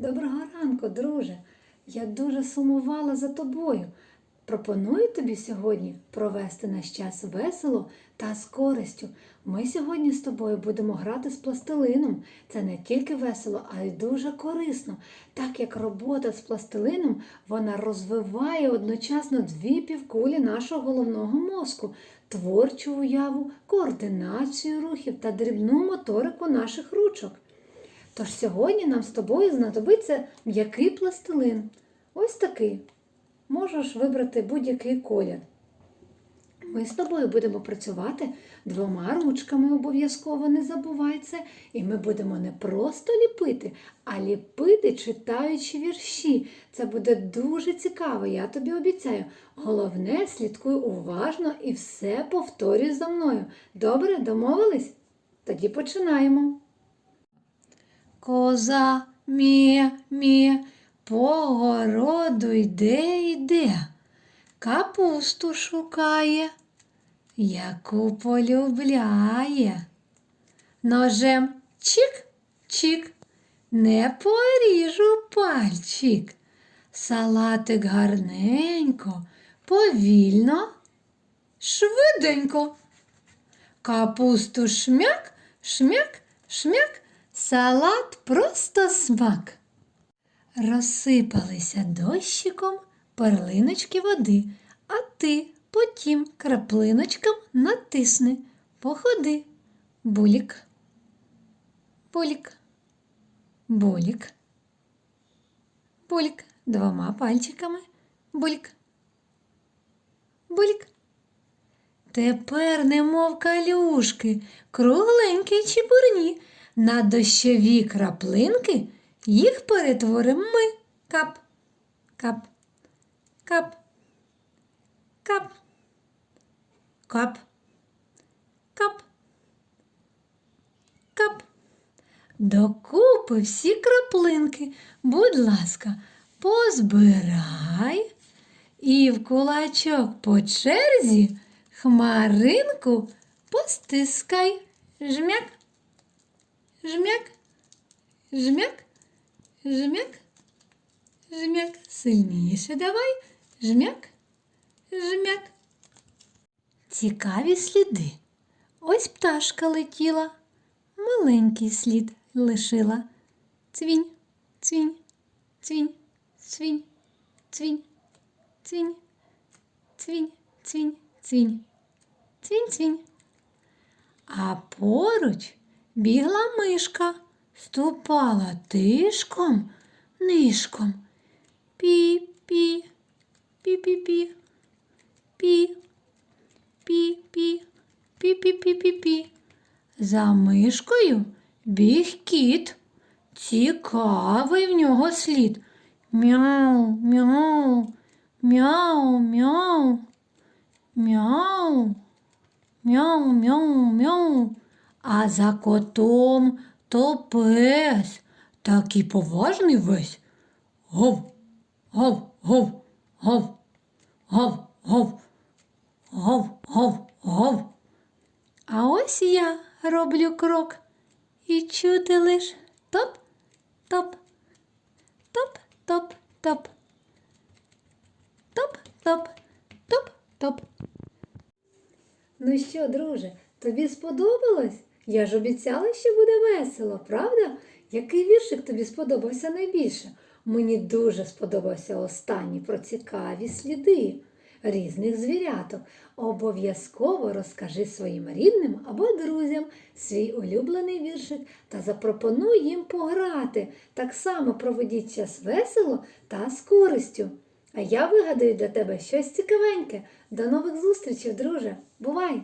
Доброго ранку, друже. Я дуже сумувала за тобою. Пропоную тобі сьогодні провести наш час весело та з користю. Ми сьогодні з тобою будемо грати з пластилином. Це не тільки весело, а й дуже корисно, так як робота з пластилином вона розвиває одночасно дві півкулі нашого головного мозку, творчу уяву, координацію рухів та дрібну моторику наших ручок. Тож сьогодні нам з тобою знадобиться м'який пластилин. Ось такий. Можеш вибрати будь-який колір. Ми з тобою будемо працювати двома ручками, обов'язково не забувай це. І ми будемо не просто ліпити, а ліпити, читаючи вірші. Це буде дуже цікаво, я тобі обіцяю. Головне, слідкуй уважно і все повторюй за мною. Добре, домовились? Тоді починаємо. Коза мє, мє, по городу йде, йде, капусту шукає, яку полюбляє. Ножем чик, чик, не поріжу пальчик. Салатик гарненько, повільно, швиденько. Капусту шмяк, шмяк, шмяк, салат просто смак. Розсипалися дощиком перлиночки води, а ти потім краплиночкам натисни, походи. Булік, булік, булік, булік двома пальчиками, булік, булік. Тепер, немов калюшки, кругленькі й чепурні, на дощові краплинки їх перетворимо ми. Кап, кап, кап, кап, кап, кап, кап. Докупи всі краплинки, будь ласка, позбирай і в кулачок по черзі хмаринку постискай. Жмяк, жмяк, жмяк, жмяк, жмяк. Сильніше давай. Жмяк, жмяк. Цікаві сліди. Ось пташка летіла, маленький слід лишила. Цвінь, цвінь, цвінь, цвінь, цвінь, цвінь, цвінь, цвінь, цвінь, цвінь, цвінь. А поруч бігла мишка, ступала тишком, нишком. Пі-пі, пі-пі-пі, пі, пі-пі, пі-пі-пі-пі-пі. За мишкою біг кіт. Цікавий в нього слід. Мяу, мяу, мяу, мяу, мяу, мяу, мяу, мяу. А за котом то пес, такий поважний весь. Гов, гов, гов, гов, гов, гов, гов, гов, гов. А ось я роблю крок і чути лиш топ, топ, топ, топ, топ. Топ, топ, топ, топ. Ну що, друже, тобі сподобалось? Я ж обіцяла, що буде весело, правда? Який віршик тобі сподобався найбільше? Мені дуже сподобався останній про цікаві сліди різних звіряток. Обов'язково розкажи своїм рідним або друзям свій улюблений віршик та запропонуй їм пограти. Так само проведіть час весело та з користю. А я вигадаю для тебе щось цікавеньке. До нових зустрічей, друже. Бувай!